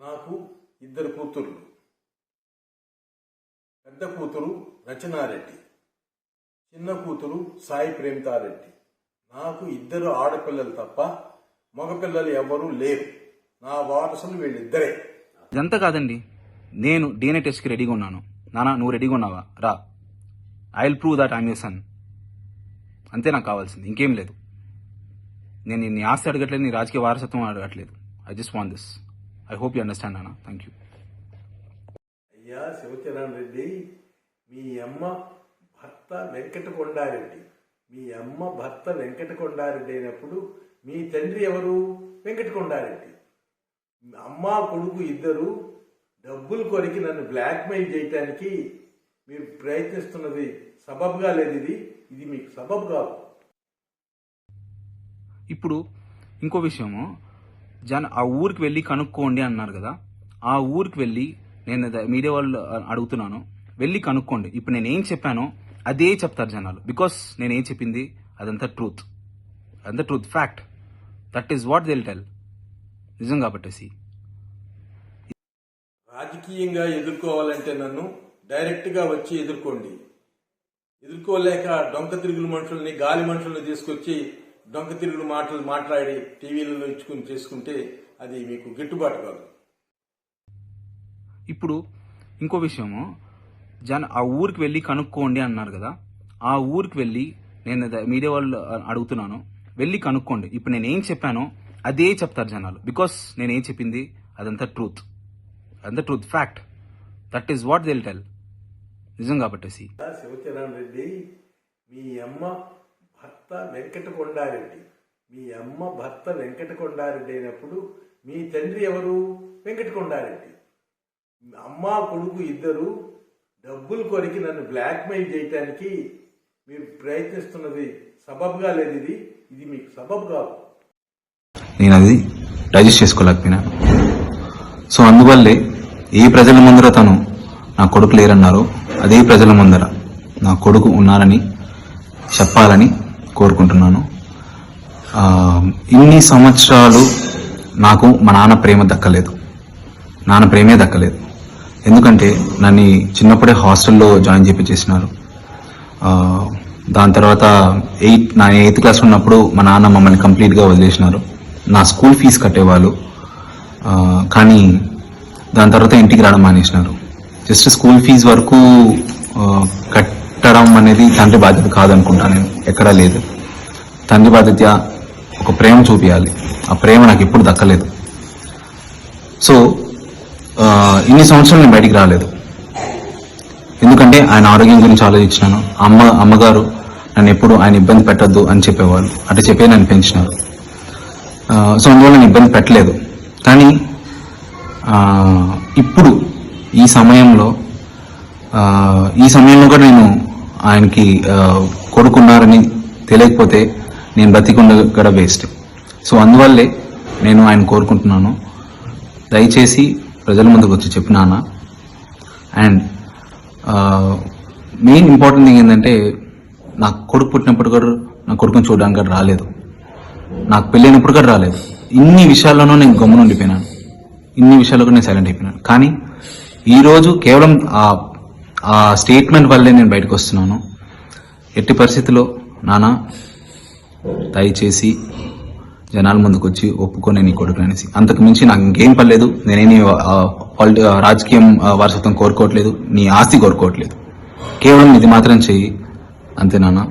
నాకు ఇద్దరు కూతుర్లు. పెద్ద కూతురు రచనారెడ్డి. చిన్న కూతురు సాయి ప్రేమితారెడ్డి. నాకు ఇద్దరు ఆడపిల్లలు తప్ప మగపిల్లలు ఎవరూ లేరు. నా వారసులు వీళ్ళిద్దరే. ఇదంతా కాదండి. నేను డీఎన్ఏ టెస్ట్కి రెడీగా ఉన్నాను. నానా నువ్వు రెడీగా ఉన్నావా? రా. I will prove that I'm you son అంతే నాకు కావాల్సింది. ఇంకేం లేదు. నేను నీ ఆస్తి అడగట్లేదు నీ రాజకీయ వారసత్వం అడగట్లేదు. I just want this I hope you understand నానా థ్యాంక్ యూ అయ్యా శివచరణ్ రెడ్డి మీ అమ్మ భర్త వెంకట కొండారెడ్డి మీ అమ్మ భర్త వెంకట కొండారెడ్డి అయినప్పుడు మీ తండ్రి ఎవరు? వెంకట కొండారెడ్డి అమ్మ కొడుకు ఇద్దరు డబ్బులు కొరికి నన్ను బ్లాక్మెయిల్ చేయటానికి మీరు ప్రయత్నిస్తున్నది సబబ్గా లేదు ఇది. ఇది మీకు సబబ్ కాదు. ఇప్పుడు ఇంకో విషయము. జన ఆ ఊరికి వెళ్ళి కనుక్కోండి అన్నారు కదా ఆ ఊరికి వెళ్ళి నేను మీడియా వాళ్ళు అడుగుతున్నాను వెళ్ళి కనుక్కోండి. ఇప్పుడు నేను ఏం చెప్పానో అదే చెప్తారు జనాలు. బికాస్ నేను ఏం చెప్పింది? అదంతా ట్రూత్ అదంతా truth fact that is what they'll tell నిజం కాబట్టేసి రాజకీయంగా ఎదుర్కోవాలంటే నన్ను డైరెక్ట్గా వచ్చి ఎదుర్కోండి. ఎదుర్కోలేక డొంక తిరుగులు మనుషుల్ని గాలి మనుషుల్ని తీసుకొచ్చి డొంక తిరుగుడు మాటలు మాట్లాడి టీవీలలో ఇచ్చుకుని చేసుకుంటే అది మీకు గిట్టుబాటు కాదు. ఇప్పుడు ఇంకో విషయము. జన ఆ ఊరికి వెళ్ళి కనుక్కోండి అన్నారు కదా. ఆ ఊరికి వెళ్ళి నేను మీడియా వాళ్ళు అడుగుతున్నాను. వెళ్ళి కనుక్కోండి. ఇప్పుడు నేను ఏం చెప్పానో అదే చెప్తారు జనాలు. బికాస్ నేను ఏం చెప్పింది? అదంతా ట్రూత్ అదంతా truth fact that is what they'll tell నిజం కాబట్టేసి. శివచరణ్ రెడ్డి మీ అమ్మ భర్త వెంకట కొండారెడ్డి మీ అమ్మ భర్త వెంకట కొండారెడ్డి అయినప్పుడు మీ తండ్రి ఎవరు? వెంకట కొండారెడ్డి అమ్మ కొడుకు ఇద్దరు డబ్బులు కొరికి నన్ను బ్లాక్మెయిల్ చేయటానికి మీరు ప్రయత్నిస్తున్నది సబబ్గా లేదు ఇది. ఇది మీకు సబబ్ కాదు. నేను అది డైజెస్ట్ చేసుకోలేకపోయినా. సో అందువల్లే ఏ ప్రజల ముందర తను నా కొడుకు లేరన్నారో. అదే ప్రజల ముందర నా కొడుకు ఉన్నారని చెప్పాలని కోరుకుంటున్నాను. ఇన్ని సంవత్సరాలు నాకు మా నాన్న ప్రేమ దక్కలేదు. నాన్న ప్రేమే దక్కలేదు. ఎందుకంటే నన్ను చిన్నప్పుడే హాస్టల్లో జాయిన్ చేపించేసినారు దాని తర్వాత ఎయిత్ నా ఎయిత్ క్లాస్ ఉన్నప్పుడు మా నాన్న మమ్మల్ని కంప్లీట్గా వదిలేసినారు. నా స్కూల్ ఫీజు కట్టేవాళ్ళు. కానీ దాని తర్వాత ఇంటికి రావడం మానేసినారు. జస్ట్ స్కూల్ ఫీజు వరకు కట్ కట్టడం అనేది తండ్రి బాధ్యత కాదనుకుంటా నేను. ఎక్కడా లేదు. తండ్రి బాధ్యత ఒక ప్రేమ చూపించాలి ఆ ప్రేమ నాకు ఎప్పుడు దక్కలేదు. సో ఇన్ని సంవత్సరాలు నేను బయటికి రాలేదు. ఎందుకంటే ఆయన ఆరోగ్యం గురించి ఆలోచించినాను. అమ్మ అమ్మగారు నన్ను ఎప్పుడు ఆయన ఇబ్బంది పెట్టద్దు అని చెప్పేవాళ్ళు. అటు చెప్పే నన్ను పెంచినారు. సో అందువల్ల నేను ఇబ్బంది పెట్టలేదు. కానీ ఇప్పుడు ఈ సమయంలో ఆ, ఈ సమయంలో కూడా నేను ఆయనకి కొడుకున్నారని తెలియకపోతే నేను బ్రతికుండగడ వేస్ట్. సో అందువల్లే నేను ఆయన కోరుకుంటున్నాను. దయచేసి ప్రజల ముందుకు వచ్చి చెప్పినానా అండ్ మెయిన్ ఇంపార్టెంట్ థింగ్ ఏంటంటే నాకు కొడుకు పుట్టినప్పుడు కూడా నా కొడుకుని చూడడానికి కూడా రాలేదు. నాకు పెళ్ళైనప్పుడు కూడా రాలేదు. ఇన్ని విషయాల్లోనూ నేను గమ్మున ఉండిపోయినాను ఇన్ని విషయాల్లో కూడా నేను సైలెంట్ అయిపోయినాను. కానీ ఈరోజు కేవలం ఆ ఆ స్టేట్మెంట్ వల్లే నేను బయటకు వస్తున్నాను. ఎట్టి పరిస్థితిలో నాన్న దయచేసి జనాల ముందుకు వచ్చి ఒప్పుకొని నీ కొడుకు అనేసి. అంతకు మించి నాకు ఇంకేం పర్లేదు నేనేమి పాలిటి- రాజకీయం వారసత్వం కోరుకోవట్లేదు. నీ ఆస్తి కోరుకోవట్లేదు. కేవలం ఇది మాత్రం చెయ్యి. అంతే నాన్న